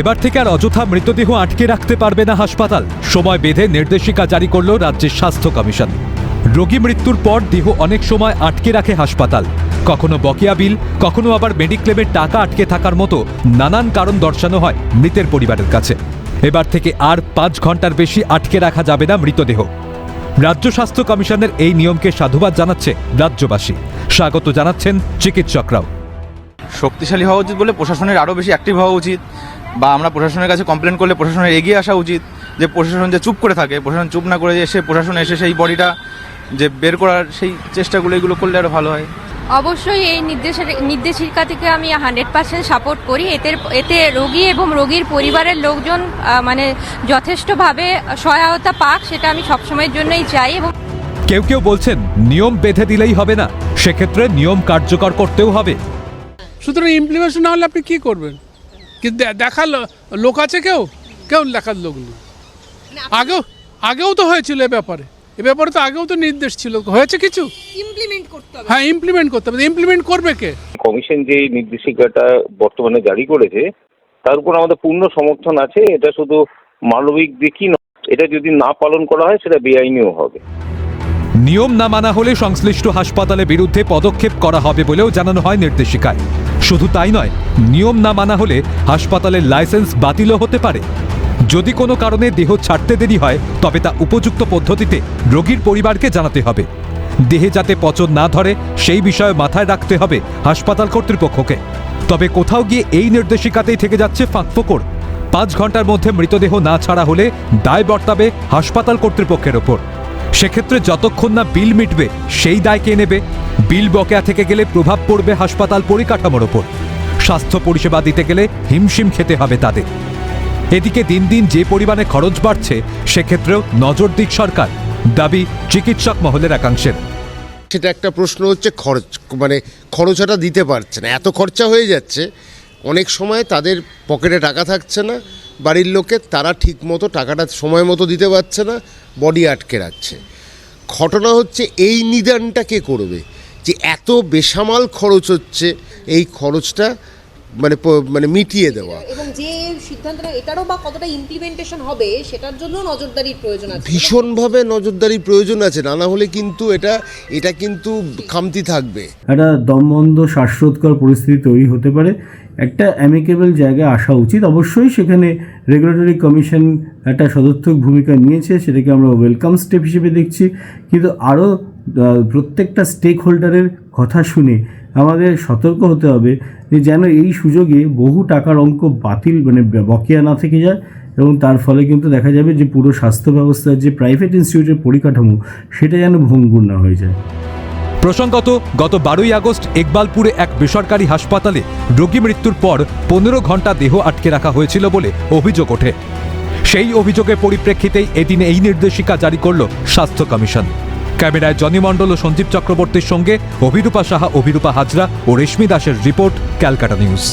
এবার থেকে আর অযথা মৃতদেহ আটকে রাখতে পারবে না হাসপাতাল। সময় বেঁধে নির্দেশিকা জারি করল রাজ্যের স্বাস্থ্য কমিশন। রোগী মৃত্যুর পর দেহ অনেক সময় আটকে রাখে হাসপাতাল। কখনো বকেয়া বিল, কখনো আবার মেডিক্লেমের টাকা আটকে থাকার মতো নানান কারণ দর্শানো হয় মৃতের পরিবারের কাছে। এবার থেকে আর পাঁচ ঘণ্টার বেশি আটকে রাখা যাবে না মৃতদেহ। রাজ্য স্বাস্থ্য কমিশনের এই নিয়মকে সাধুবাদ জানাচ্ছে রাজ্যবাসী। স্বাগত জানাচ্ছেন চিকিৎসকরাও। শক্তিশালী হওয়া উচিত বলে প্রশাসনের আরও বেশি অ্যাক্টিভ হওয়া উচিত। বা আমরা প্রশাসনের কাছে কমপ্লেন করলে প্রশাসনের এগিয়ে আসা উচিত যে প্রশাসন যে চুপ করে থাকে প্রশাসন চুপ না করে এসে প্রশাসন এসে সেই বডিটা যে বের করার সেই চেষ্টাগুলো এগুলো করলে আরও ভালো হয়। অবশ্যই এই নির্দেশের নির্দেশিকা থেকে আমি হান্ড্রেড পার্সেন্ট সাপোর্ট করি। এতে এতে রোগী এবং রোগীর পরিবারের লোকজন মানে যথেষ্টভাবে সহায়তা পাক সেটা আমি সবসময়ের জন্যই চাই এবং কেউ কেউ বলছেন নিয়ম বেঁধে দিলেই হবে না সেক্ষেত্রে নিয়ম কার্যকর করতেও হবে। সুতরাং ইমপ্লিমেন্টেশন না হলে আপনি কী করবেন? কিন্তু দেখার লোক আছে কেউ? কেউ দেখার লোক নেই। আগেও আগেও তো হয়েছিল এ ব্যাপারে। এ ব্যাপারে তো আগেও তো নির্দেশ ছিল। হয়েছে কিছু? ইমপ্লিমেন্ট করতে হবে। হ্যাঁ ইমপ্লিমেন্ট করতে হবে। ইমপ্লিমেন্ট করবে কে? কমিশন যে নির্দেশিকাটা বর্তমানে জারি করেছে তার উপর আমাদের পূর্ণ সমর্থন আছে। এটা শুধু মানবিক দিকই নয় এটা যদি না পালন করা হয় সেটা বেআইনিও হবে। নিয়ম না মানা হলে সংশ্লিষ্ট হাসপাতালের বিরুদ্ধে পদক্ষেপ করা হবে বলেও জানানো হয় নির্দেশিকায়। শুধু তাই নয়, নিয়ম না মানা হলে হাসপাতালের লাইসেন্স বাতিলও হতে পারে। যদি কোনো কারণে দেহ ছাড়তে দেরি হয়, তবে তা উপযুক্ত পদ্ধতিতে রোগীর পরিবারকে জানাতে হবে। দেহে যাতে পচন না ধরে, সেই বিষয়ে মাথায় রাখতে হবে হাসপাতাল কর্তৃপক্ষকে। তবে কোথাও গিয়ে এই নির্দেশিকাতেই থেকে যাচ্ছে ফাঁকফোকর পাঁচ ঘণ্টার মধ্যে মৃতদেহ না ছাড়া হলে দায় বর্তাবে হাসপাতাল কর্তৃপক্ষের ওপর। সেক্ষেত্রে যতক্ষণ না বিল মিটবে, সেই দায় কে নেবে? বিল বকেয়া থেকে গেলে প্রভাব পড়বে হাসপাতাল পরিকাঠামোর ওপর। স্বাস্থ্য পরিষেবা দিতে গেলে হিমশিম খেতে হবে তাদের। এদিকে দিন দিন যে পরিমাণে খরচ বাড়ছে, সেক্ষেত্রেও নজর দিক সরকার। দাবি চিকিৎসক মহলের একাংশের। সেটা একটা প্রশ্ন হচ্ছে খরচ মানে খরচাটা দিতে পারছে না, এত খরচা হয়ে যাচ্ছে অনেক সময় তাদের পকেটে টাকা থাকছে না বাড়ির লোকের তারা ঠিক মতো টাকাটা সময় মতো দিতে পারছে না বডি আটকে রাখছে। ঘটনা হচ্ছে এই নিদানটা কে করবে? যে এত বেসামাল খরচ হচ্ছে এই খরচটা মানে মানে মিটিয়ে দেওয়া। এবং যে সিদ্ধান্তটা এটারও বা কতটা ইমপ্লিমেন্টেশন হবে সেটার জন্য নজরদারির প্রয়োজন আছে। ভীষণভাবে নজরদারির প্রয়োজন আছে না না হলে কিন্তু এটা এটা কিন্তু খামতি থাকবে। একটা দমবন্ধ শ্বাসরোধকর পরিস্থিতি তৈরি হতে পারে। একটা অ্যামিকেবল জায়গায় আসা উচিত। অবশ্যই সেখানে রেগুলেটরি কমিশন একটা সদর্থক ভূমিকা নিয়েছে, সেটাকে আমরা ওয়েলকাম স্টেপ হিসেবে দেখছি। কিন্তু আরও প্রত্যেকটা স্টেক হোল্ডারের কথা শুনে আমাদের সতর্ক হতে হবে যে যেন এই সুযোগে বহু টাকার অঙ্ক বাতিল মানে বকেয়া না থেকে যায় এবং তার ফলে কিন্তু দেখা যাবে যে পুরো স্বাস্থ্য ব্যবস্থার যে প্রাইভেট ইনস্টিটিউটের পরিকাঠামো, সেটা যেন ভঙ্গুর না হয়ে যায়। প্রসঙ্গত, গত বারোই আগস্ট একবালপুরে এক বেসরকারি হাসপাতালে রোগী মৃত্যুর পর পনেরো ঘণ্টা দেহ আটকে রাখা হয়েছিল বলে অভিযোগ ওঠে। সেই অভিযোগের পরিপ্রেক্ষিতেই এদিন এই নির্দেশিকা জারি করল স্বাস্থ্য কমিশন। ক্যামেরায় জনি মণ্ডল ও সঞ্জীব চক্রবর্তীর সঙ্গে অভিরূপা সাহা, অভিরূপা হাজরা ও রেশমি দাসের রিপোর্ট, ক্যালকাটা নিউজ।